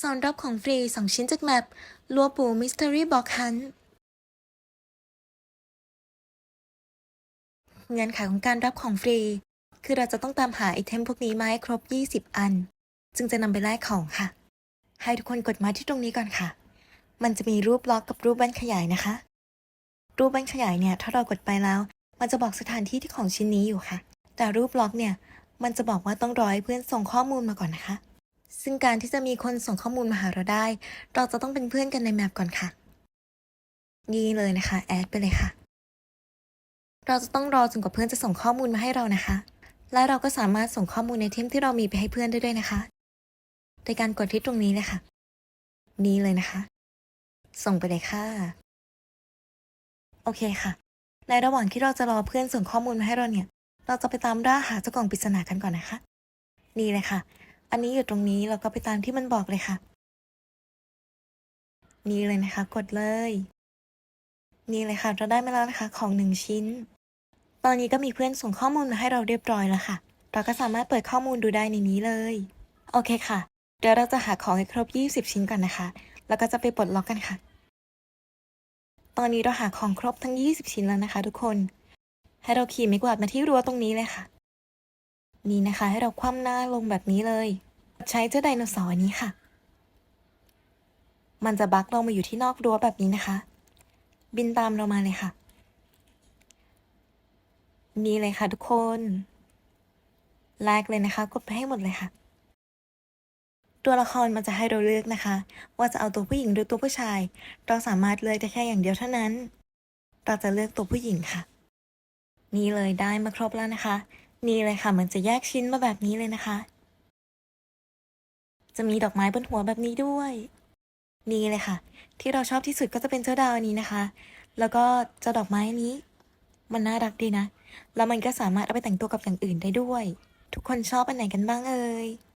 ซอนรับของฟรี 2 ชิ้นจากแมปลัวปูมิส t ต r รี่บ็อกฮันเงื่อนไขของการรับของฟรี คือเราจะต้องตามหาไอเทมพวกนี้มาให้ครบ 20 อัน จึงจะนำไปแลกของค่ะ ให้ทุกคนกดมาที่ตรงนี้ก่อนค่ะ มันจะมีรูปล็อกกับรูปแว่นขยายนะคะ รูปแว่นขยายเนี่ย ถ้าเรากดไปแล้ว มันจะบอกสถานที่ที่ของชิ้นนี้อยู่ค่ะ แต่รูปล็อกเนี่ย มันจะบอกว่าต้องรอให้เพื่อนส่งข้อมูลมาก่อนนะคะ ซึ่งการที่จะมีคนส่งข้อมูลมาหาเราได้ เราจะต้องเป็นเพื่อนกันในแมปก่อนค่ะ นี่เลยนะคะ แอดไปเลยค่ะ เราจะต้องรอจนกว่าเพื่อนจะส่งข้อมูลมาให้เรานะคะ และเราก็สามารถส่งข้อมูลในเทมที่เรามีไปให้เพื่อนได้ด้วยนะคะ โดยการกดที่ตรงนี้เลยค่ะ นี่เลยนะคะ ส่งไปเลยค่ะ โอเคค่ะ ในระหว่างที่เราจะรอเพื่อนส่งข้อมูลมาให้เราเนี่ย เราจะไปตามล่าหาเจ้ากล่องปริศนากันก่อนนะคะ นี่เลยค่ะ อันนี้อยู่ตรงนี้เราก็ไปตามที่มันบอกเลยค่ะ นี่เลยนะคะ กดเลย นี่เลยค่ะ เราได้มาแล้วนะคะ ของหนึ่งชิ้น ตอนนี้ก็มีเพื่อนส่งข้อมูลมาให้เราเรียบร้อยแล้วค่ะ เราก็สามารถเปิดข้อมูลดูได้ในนี้เลย โอเคค่ะ เดี๋ยวเราจะหาของให้ครบ 20 ชิ้นก่อนนะคะ แล้วก็จะไปปลดล็อกกันค่ะ ตอนนี้เราหาของครบทั้ง 20 ชิ้นแล้วนะคะ ทุกคน ให้เราขี่ไม้กวาดมาที่รั้วตรงนี้เลยค่ะ นี่นะคะ ให้เราคว่ำหน้าลงแบบนี้เลย ใช้เจ้าไดโนเสาร์อันนี้ค่ะ มันจะบักเรามาอยู่ที่นอกรั้วแบบนี้นะคะ บินตามเรามาเลยค่ะ นี่เลยค่ะทุกคนแลกเลยนะคะ กดไปให้หมดเลยค่ะ ตัวละครมันจะให้เราเลือกนะคะ ว่าจะเอาตัวผู้หญิงหรือตัวผู้ชาย เราสามารถเลือกได้แค่อย่างเดียวเท่านั้น เราจะเลือกตัวผู้หญิงค่ะ นี่เลยได้มาครบแล้วนะคะ นี่เลยค่ะมันจะแยกชิ้นมาแบบนี้เลยนะคะ จะมีดอกไม้บนหัวแบบนี้ด้วย นี่เลยค่ะ ที่เราชอบที่สุดก็จะเป็นเจ้าดาวนี้นะคะ แล้วก็เจ้าดอกไม้นนี้ มันน่ารักดีนะ แล้วมันก็สามารถเอาไปแต่งตัวกับอย่างอื่นได้ด้วย ทุกคนชอบอันไหนกันบ้างเอ่ย